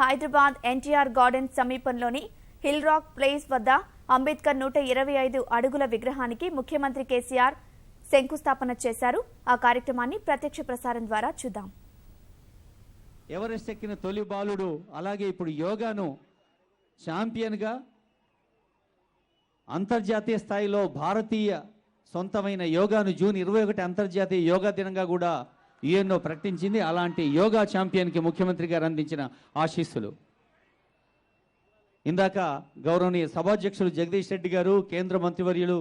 Hyderabad NTR garden సమీపంలోని hill rock place వద్ద అంబేద్కర్ నూట ఇరవై ఐదు అడుగుల విగ్రహానికి ముఖ్యమంత్రి కేసీఆర్ శంకుస్థాపన చేశారు. ఆ కార్యక్రమాన్ని ప్రత్యక్ష ప్రసారం ద్వారా చూద్దాం. ఎవరెస్ట్ ఎక్కిన తొలి బాలుడు అలాగే ఇప్పుడు యోగాను ఛాంపియన్గా అంతర్జాతీయ స్థాయిలో భారతీయ సొంతమైన యోగాను జూన్ ఇరవై ఒకటి అంతర్జాతీయ యోగా దినంగా కూడా యుఎన్ఓ ప్రకటించింది అలాంటి యోగా ఛాంపియన్కి ముఖ్యమంత్రి గారు అందించిన ఆశీస్సులు. ఇందాక గౌరవనీయ సభాధ్యక్షులు జగదీష్ రెడ్డి గారు కేంద్ర మంత్రివర్యులు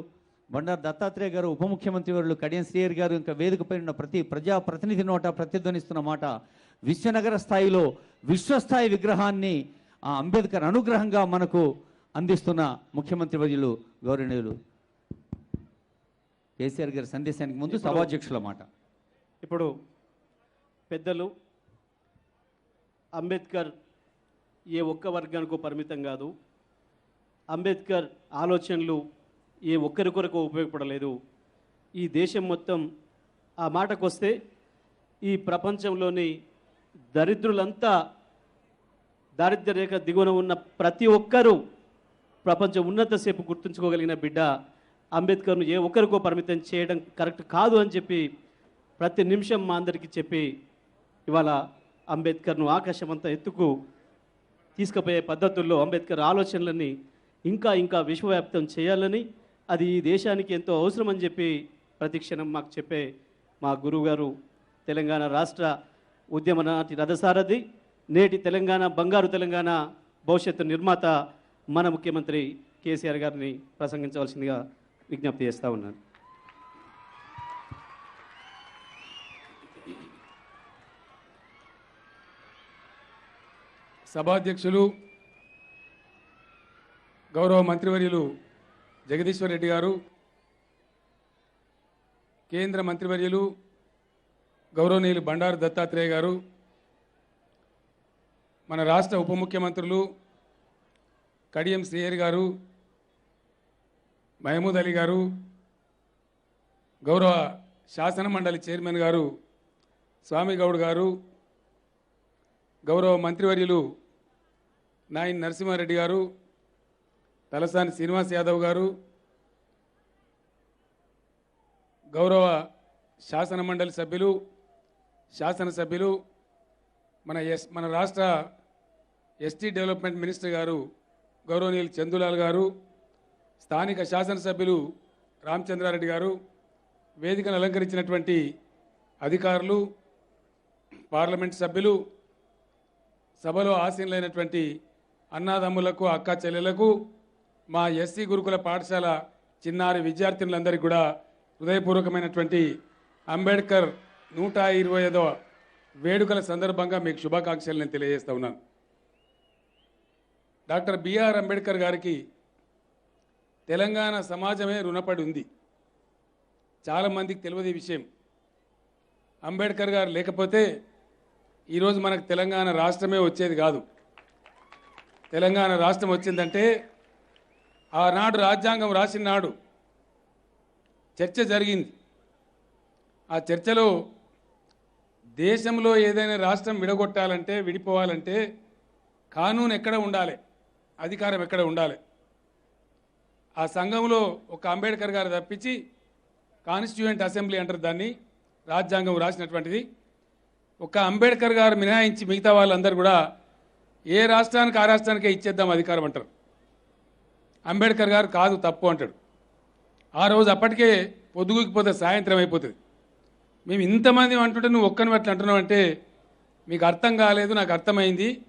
బండారు దత్తాత్రేయ గారు ఉప ముఖ్యమంత్రివర్యులు కడియం శ్రీయర్ గారు ఇంకా వేదికపై ఉన్న ప్రతి ప్రజా ప్రతినిధి నోట ప్రతిధ్వనిస్తున్న మాట విశ్వనగర స్థాయిలో విశ్వస్థాయి విగ్రహాన్ని ఆ అంబేద్కర్ అనుగ్రహంగా మనకు అందిస్తున్న ముఖ్యమంత్రి వర్యులు గౌరవనీయులు. కేసీఆర్ గారి సందేశానికి ముందు సభాధ్యక్షుల మాట. ఇప్పుడు పెద్దలు అంబేద్కర్ ఏ ఒక్క వర్గానికో పరిమితం కాదు. అంబేద్కర్ ఆలోచనలు ఏ ఒక్కరి కొరకు ఉపయోగపడలేదు. ఈ దేశం మొత్తం ఆ మాటకొస్తే ఈ ప్రపంచంలోని దరిద్రులంతా దారిద్ర్య రేఖ దిగువన ఉన్న ప్రతి ఒక్కరూ ప్రపంచం ఉన్నంతసేపు గుర్తుంచుకోగలిగిన బిడ్డ అంబేద్కర్ను ఏ ఒక్కరికో పరిమితం చేయడం కరెక్ట్ కాదు అని చెప్పి ప్రతి నిమిషం మా అందరికీ చెప్పి ఇవాళ అంబేద్కర్ను ఆకాశమంతా ఎత్తుకు తీసుకుపోయే పద్ధతుల్లో అంబేద్కర్ ఆలోచనలని ఇంకా ఇంకా విశ్వవ్యాప్తం చేయాలని అది ఈ దేశానికి ఎంతో అవసరమని చెప్పి ప్రతిక్షణం మాకు చెప్పే మా గురువుగారు తెలంగాణ రాష్ట్ర ఉద్యమ నాటి రథసారథి నేటి తెలంగాణ బంగారు తెలంగాణ భవిష్యత్తు నిర్మాత మన ముఖ్యమంత్రి కేసీఆర్ గారిని ప్రసంగించవలసిందిగా విజ్ఞప్తి చేస్తూ ఉన్నాను. సభాధ్యక్షులు గౌరవ మంత్రివర్యులు జగదీశ్వర్ రెడ్డి గారు కేంద్ర మంత్రివర్యులు గౌరవనీయులు బండారు దత్తాత్రేయ గారు మన రాష్ట్ర ఉప ముఖ్యమంత్రులు కడియం శ్రీహరి గారు మహమూద్ అలీ గారు గౌరవ శాసన మండలి చైర్మన్ గారు స్వామి గౌడ్ గారు గౌరవ మంత్రివర్యులు నాయన్ నరసింహారెడ్డి గారు తలసాని శ్రీనివాస్ యాదవ్ గారు గౌరవ శాసన మండలి సభ్యులు శాసనసభ్యులు మన ఎస్ మన రాష్ట్ర ఎస్టీ డెవలప్మెంట్ మినిస్టర్ గారు గౌరవనీయులు చందులాల్ గారు స్థానిక శాసనసభ్యులు రామచంద్రారెడ్డి గారు వేదికను అలంకరించినటువంటి అధికారులు పార్లమెంట్ సభ్యులు సభలో ఆసీనులైనటువంటి అన్నాదమ్ములకు అక్క చెల్లెలకు మా ఎస్సీ గురుకుల పాఠశాల చిన్నారి విద్యార్థినులందరికీ కూడా హృదయపూర్వకమైనటువంటి అంబేద్కర్ నూట ఇరవై ఐదవ వేడుకల సందర్భంగా మీకు శుభాకాంక్షలు నేను తెలియజేస్తా ఉన్నాను. డాక్టర్ బిఆర్ అంబేద్కర్ గారికి తెలంగాణ సమాజమే రుణపడి ఉంది. చాలామందికి తెలియదు విషయం. అంబేద్కర్ గారు లేకపోతే ఈరోజు మనకు తెలంగాణ రాష్ట్రమే వచ్చేది కాదు. తెలంగాణ రాష్ట్రం వచ్చిందంటే ఆనాడు రాజ్యాంగం రాసిన నాడు చర్చ జరిగింది. ఆ చర్చలో దేశంలో ఏదైనా రాష్ట్రం విడగొట్టాలంటే విడిపోవాలంటే కానూన్ ఎక్కడ ఉండాలి? అధికారం ఎక్కడ ఉండాలి? ఆ సంఘంలో ఒక అంబేద్కర్ గారు తప్పించి కాన్స్టిట్యూయెంట్ అసెంబ్లీ అంటారు దాన్ని రాజ్యాంగం రాసినటువంటిది. ఒక అంబేద్కర్ గారు మినహాయించి మిగతా వాళ్ళందరూ కూడా ఏ రాష్ట్రానికి ఆ రాష్ట్రానికే ఇచ్చేద్దాం అధికారం అంటారు. అంబేద్కర్ గారు కాదు తప్పు అంటాడు. ఆ రోజు అప్పటికే పొద్దుగుకిపోతే సాయంత్రం అయిపోతుంది. మేము ఇంతమంది అంటుంటే నువ్వు ఒక్కని అట్లా అంటున్నావు అంటే మీకు అర్థం కాలేదు నాకు అర్థమైంది.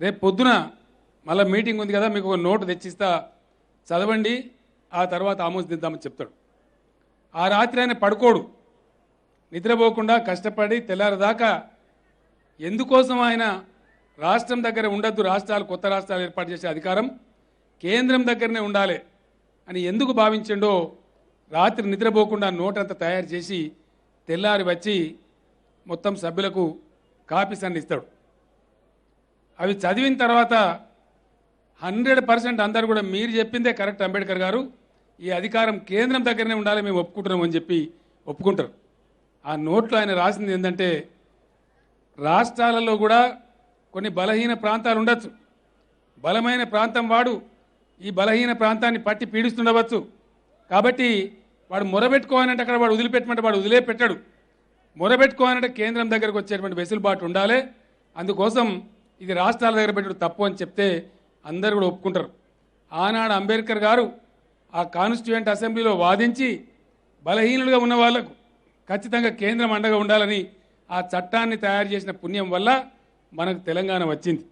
రేపు పొద్దున మళ్ళీ మీటింగ్ ఉంది కదా మీకు ఒక నోటు తెచ్చిస్తా చదవండి ఆ తర్వాత ఆమోదిద్దామని చెప్తాడు. ఆ రాత్రి ఆయన పడుకోడు. నిద్రపోకుండా కష్టపడి తెల్లారదాకా ఎందుకోసం ఆయన రాష్ట్రం దగ్గర ఉండద్దు రాష్ట్రాలు కొత్త రాష్ట్రాలు ఏర్పాటు చేసే అధికారం కేంద్రం దగ్గరనే ఉండాలి అని ఎందుకు భావించిండో రాత్రి నిద్రపోకుండా నోటంతా తయారు చేసి తెల్లారి వచ్చి మొత్తం సభ్యులకు కాపీస్ అన్ని ఇస్తాడు. అవి చదివిన తర్వాత హండ్రెడ్ పర్సెంట్ అందరు కూడా మీరు చెప్పిందే కరెక్ట్ అంబేద్కర్ గారు. ఈ అధికారం కేంద్రం దగ్గరనే ఉండాలి మేము ఒప్పుకుంటున్నాం అని చెప్పి ఒప్పుకుంటారు. ఆ నోట్లో ఆయన రాసింది ఏంటంటే రాష్ట్రాలలో కూడా కొన్ని బలహీన ప్రాంతాలు ఉండొచ్చు. బలమైన ప్రాంతం వాడు ఈ బలహీన ప్రాంతాన్ని పట్టి పీడిస్తుండవచ్చు. కాబట్టి వాడు మొరబెట్టుకోవాలంటే అక్కడ వాడు వదిలిపెట్టమంటే వాడు వదిలే పెట్టాడు మొరబెట్టుకోవాలంటే కేంద్రం దగ్గరకు వచ్చేటువంటి వెసులుబాటు ఉండాలి. అందుకోసం ఇది రాష్ట్రాల దగ్గర పెట్టడం తప్పు అని చెప్తే అందరు కూడా ఒప్పుకుంటారు. ఆనాడు అంబేద్కర్ గారు ఆ కాన్స్టిట్యూయెంట్ అసెంబ్లీలో వాదించి బలహీనులుగా ఉన్న వాళ్ళకు ఖచ్చితంగా కేంద్రం అండగా ఉండాలని ఆ చట్టాన్ని తయారు చేసిన పుణ్యం వల్ల మనకు తెలంగాణ వచ్చింది.